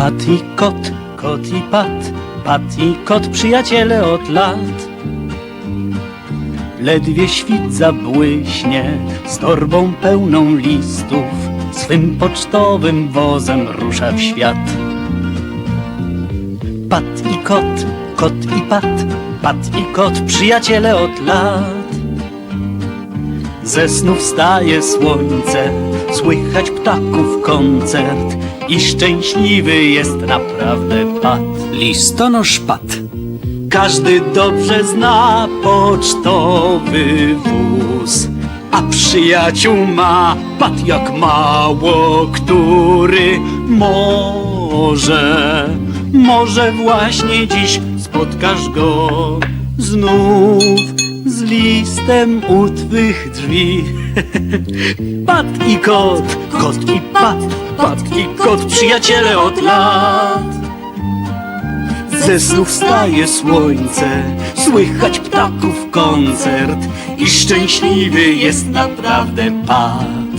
Pat i kot, kot i pat, pat i kot przyjaciele od lat. Ledwie świt zabłyśnie z torbą pełną listów, swym pocztowym wozem rusza w świat. Pat i kot, kot i pat, pat i kot przyjaciele od lat. Ze snu wstaje słońce, słychać ptaków koncert i szczęśliwy jest naprawdę pat. Listonosz pat. Każdy dobrze zna pocztowy wóz, a przyjaciół ma pat jak mało który. Może, może właśnie dziś spotkasz go znów z listem u twych drzwi. Pat i kot, kot i pat, pat i kot, przyjaciele od lat. Ze snu wstaje słońce, słychać ptaków koncert i szczęśliwy jest naprawdę pat.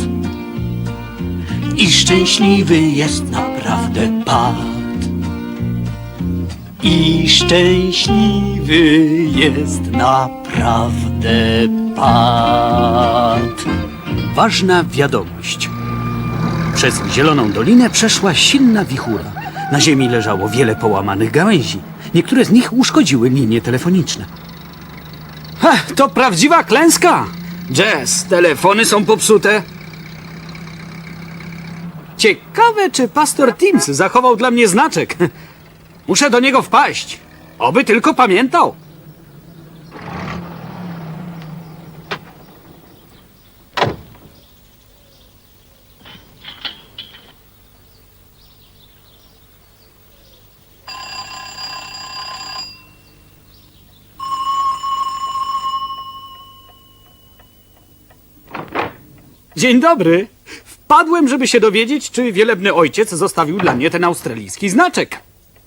I szczęśliwy jest naprawdę pat. I szczęśliwy jest naprawdę pat. Ważna wiadomość. Przez zieloną dolinę przeszła silna wichura. Na ziemi leżało wiele połamanych gałęzi. Niektóre z nich uszkodziły linie telefoniczne. Ha, to prawdziwa klęska! Jazz, telefony są popsute. Ciekawe, czy pastor Teams zachował dla mnie znaczek. Muszę do niego wpaść. Oby tylko pamiętał. Dzień dobry. Wpadłem, żeby się dowiedzieć, czy wielebny ojciec zostawił dla mnie ten australijski znaczek.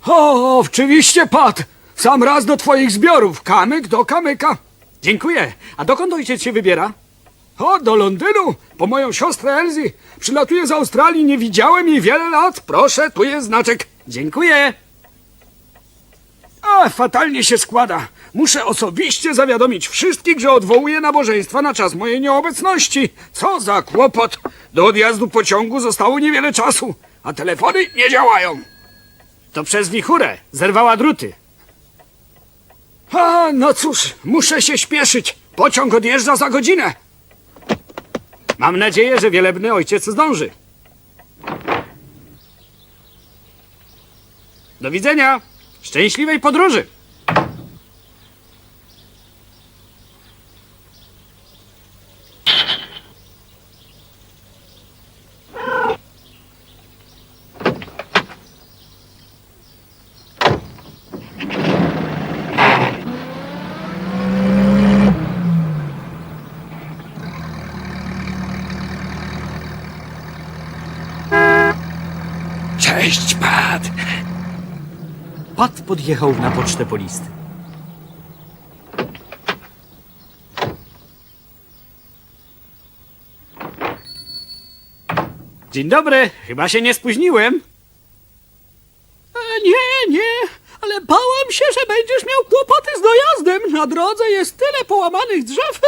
O, oczywiście, Pat. W sam raz do twoich zbiorów. Kamyk do kamyka. Dziękuję. A dokąd ojciec się wybiera? O, do Londynu. Po moją siostrę Elsie. Przylatuję z Australii, nie widziałem jej wiele lat. Proszę, tu jest znaczek. Dziękuję. A, fatalnie się składa. Muszę osobiście zawiadomić wszystkich, że odwołuję nabożeństwa na czas mojej nieobecności. Co za kłopot. Do odjazdu pociągu zostało niewiele czasu, a telefony nie działają. To przez wichurę. Zerwała druty. A, no cóż, muszę się śpieszyć. Pociąg odjeżdża za godzinę. Mam nadzieję, że wielebny ojciec zdąży. Do widzenia. Szczęśliwej podróży. Cześć, Pat. Pat podjechał na pocztę po listy. Dzień dobry, chyba się nie spóźniłem. E, nie, nie, ale bałam się, że będziesz miał kłopoty z dojazdem. Na drodze jest tyle połamanych drzew.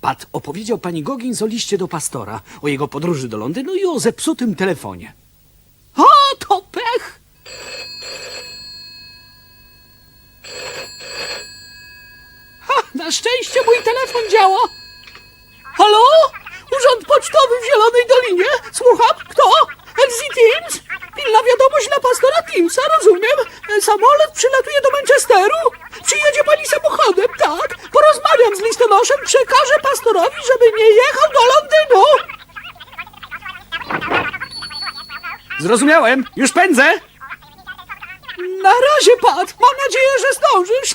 Pat opowiedział pani Goggins o liście do pastora, o jego podróży do Londynu i o zepsutym telefonie. O, to pech! Ha, na szczęście mój telefon działa. Halo? Urząd Pocztowy w Zielonej Dolinie? Słucham? Kto? Elsie Teams? Pilna wiadomość dla pastora Teamsa, rozumiem. Samolot przylatuje do Manchesteru? Przyjedzie pani samochodem, tak? Porozmawiam z listonoszem, przekażę pastorowi, żeby nie jechał do Londynu. Zrozumiałem, już pędzę. Na razie, Pat. Mam nadzieję, że zdążysz.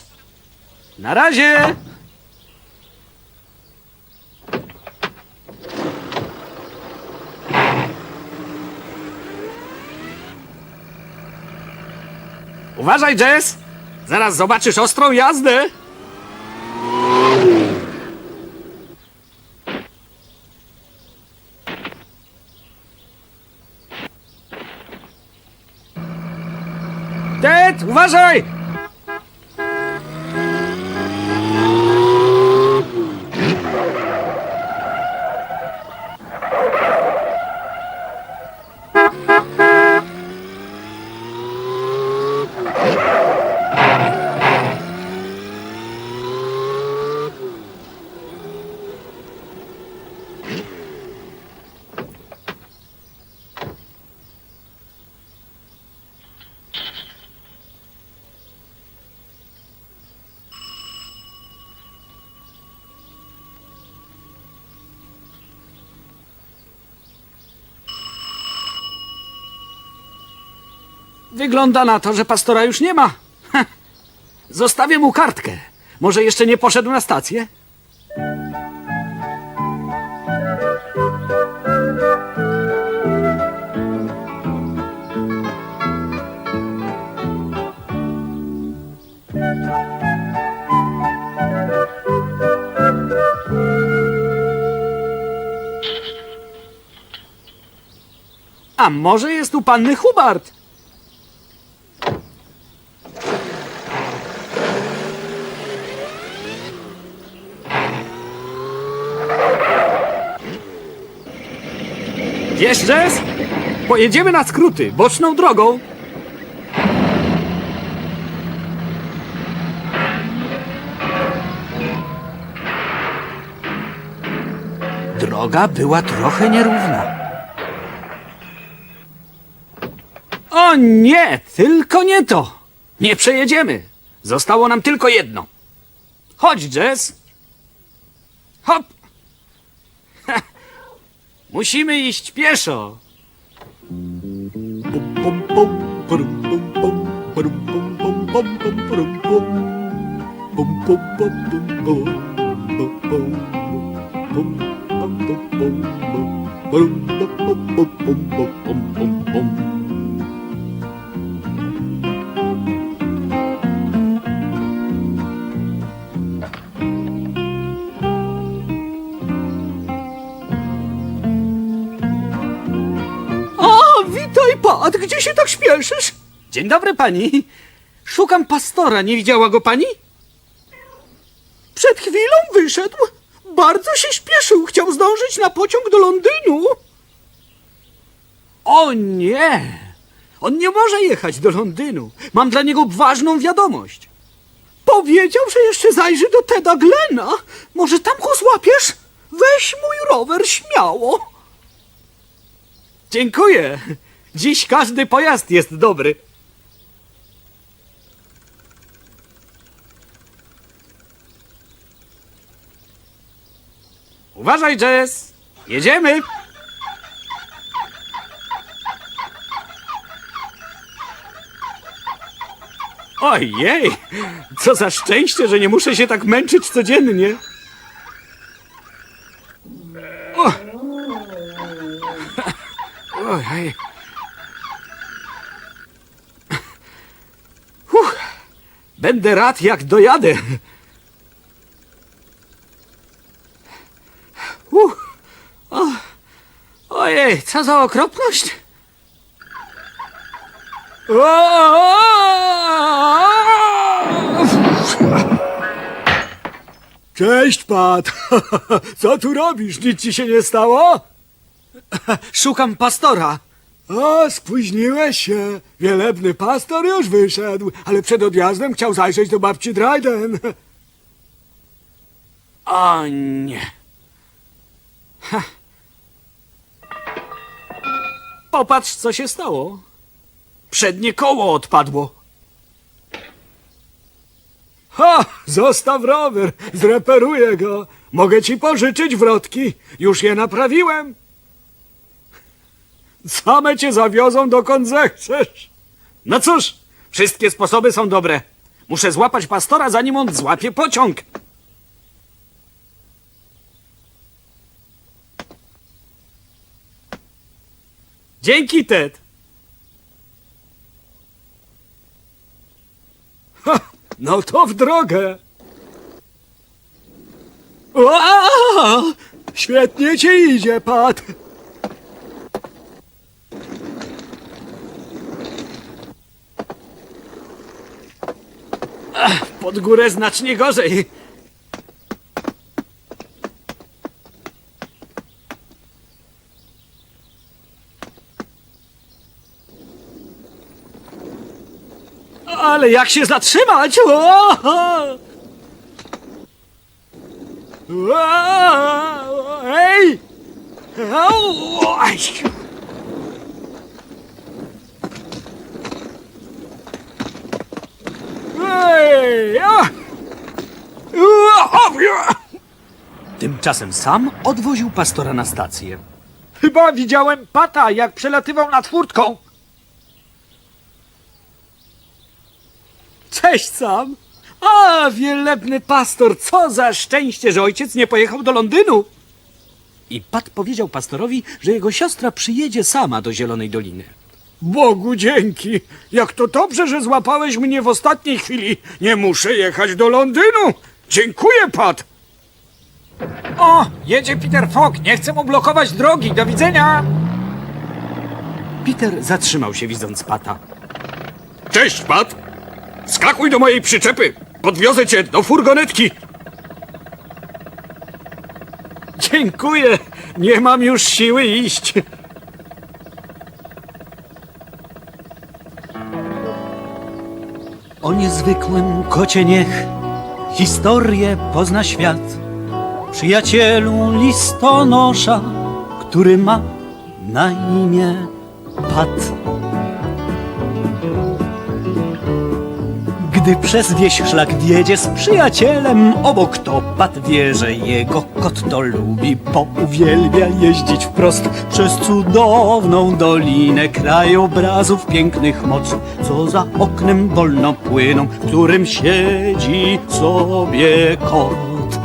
Na razie. Uważaj, Jess! Zaraz zobaczysz ostrą jazdę! Ted, uważaj! Wygląda na to, że pastora już nie ma. Zostawię mu kartkę. Może jeszcze nie poszedł na stację? A może jest u panny Hubert? Wiesz? Pojedziemy na skróty, boczną drogą. Droga była trochę nierówna. O nie, tylko nie to. Nie przejedziemy. Zostało nam tylko jedno. Chodź, Jess. Hop. Musimy iść pieszo. O, Śpieszysz? Dzień dobry, pani. Szukam pastora. Nie widziała go pani? Przed chwilą wyszedł. Bardzo się śpieszył. Chciał zdążyć na pociąg do Londynu. O nie! On nie może jechać do Londynu. Mam dla niego ważną wiadomość. Powiedział, że jeszcze zajrzy do Teda Glena. Może tam go złapiesz? Weź mój rower śmiało. Dziękuję. Dziś każdy pojazd jest dobry. Uważaj, Jess. Jedziemy. Ojej, co za szczęście, że nie muszę się tak męczyć codziennie. O. Ojej. Uff, będę rad, jak dojadę. O, ojej, co za okropność. Cześć, Pat. Co tu robisz? Nic ci się nie stało? Szukam pastora. O, spóźniłeś się. Wielebny pastor już wyszedł, ale przed odjazdem chciał zajrzeć do babci Dryden. O nie. Ha. Popatrz, co się stało. Przednie koło odpadło. Ha! Zostaw rower, zreperuję go. Mogę ci pożyczyć wrotki. Już je naprawiłem. Same cię zawiozą dokąd zechcesz. No cóż, wszystkie sposoby są dobre. Muszę złapać pastora, zanim on złapie pociąg. Dzięki, Ted. Ha, no to w drogę. Ua! Świetnie ci idzie, Pat. Pod górę znacznie gorzej. Ale jak się zatrzymać? O! O! Ej! Aj! Ej! A! Ua! O! Ja! Tymczasem sam odwoził pastora na stację. Chyba widziałem pata, jak przelatywał nad furtką. Cześć sam. A, wielebny pastor, co za szczęście, że ojciec nie pojechał do Londynu. I Pat powiedział pastorowi, że jego siostra przyjedzie sama do Zielonej Doliny. Bogu dzięki. Jak to dobrze, że złapałeś mnie w ostatniej chwili. Nie muszę jechać do Londynu. Dziękuję, Pat. O, jedzie Peter Fogg. Nie chcę mu blokować drogi. Do widzenia. Peter zatrzymał się widząc Pata. Cześć, Pat. Skakuj do mojej przyczepy. Podwiozę cię do furgonetki. Dziękuję. Nie mam już siły iść. O niezwykłym kocie niech historię pozna świat. Przyjacielu listonosza, który ma na imię Pat. Gdy przez wieś szlak wiedzie z przyjacielem obok, to Pat wie, że jego kot to lubi, bo uwielbia jeździć wprost przez cudowną dolinę krajobrazów pięknych moc, co za oknem wolno płyną, w którym siedzi sobie kot.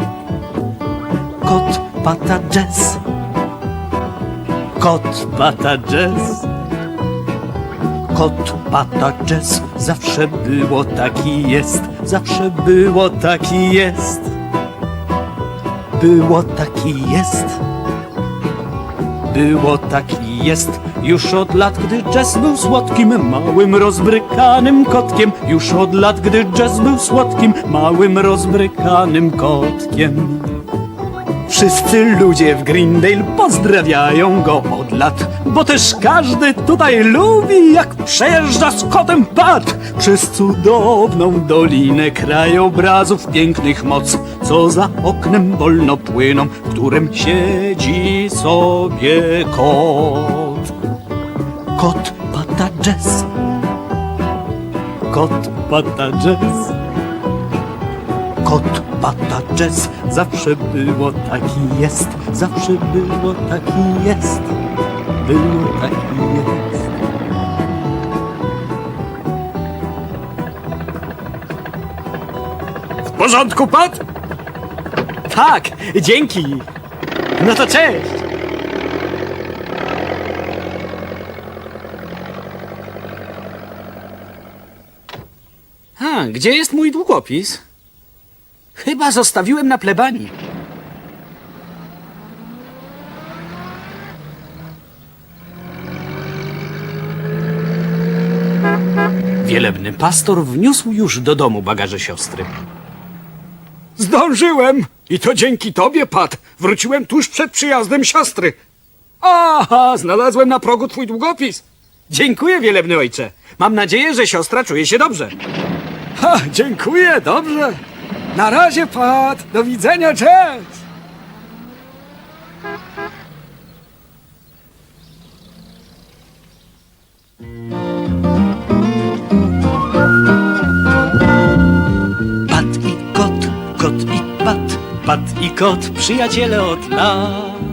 Kot Pata Jazz. Kot Pata Jazz. Kot Pata Jazz zawsze było taki jest, zawsze było taki jest. Było taki jest. Było taki jest już od lat, gdy jazz był słodkim, małym, rozbrykanym kotkiem. Już od lat, gdy jazz był słodkim, małym, rozbrykanym kotkiem. Wszyscy ludzie w Greendale pozdrawiają go od lat, bo też każdy tutaj lubi, jak przejeżdża z kotem pad przez cudowną dolinę krajobrazów pięknych moc, co za oknem wolno płyną, w którym siedzi sobie kot. Kot pata jazz. Kot pata jazz. Kot pata jazz zawsze było taki jest, zawsze było taki jest, było taki jest. W porządku, Pat? Tak, dzięki. No to cześć. A, gdzie jest mój długopis? Chyba zostawiłem na plebanii. Wielebny pastor wniósł już do domu bagaże siostry. Zdążyłem. I to dzięki tobie, Pat. Wróciłem tuż przed przyjazdem siostry. Aha, znalazłem na progu twój długopis. Dziękuję, wielebny ojcze. Mam nadzieję, że siostra czuje się dobrze. Ha, dziękuję, dobrze. Na razie, Pat. Do widzenia, cześć. Pat i kot, kot i pat, pat i kot, przyjaciele od lat.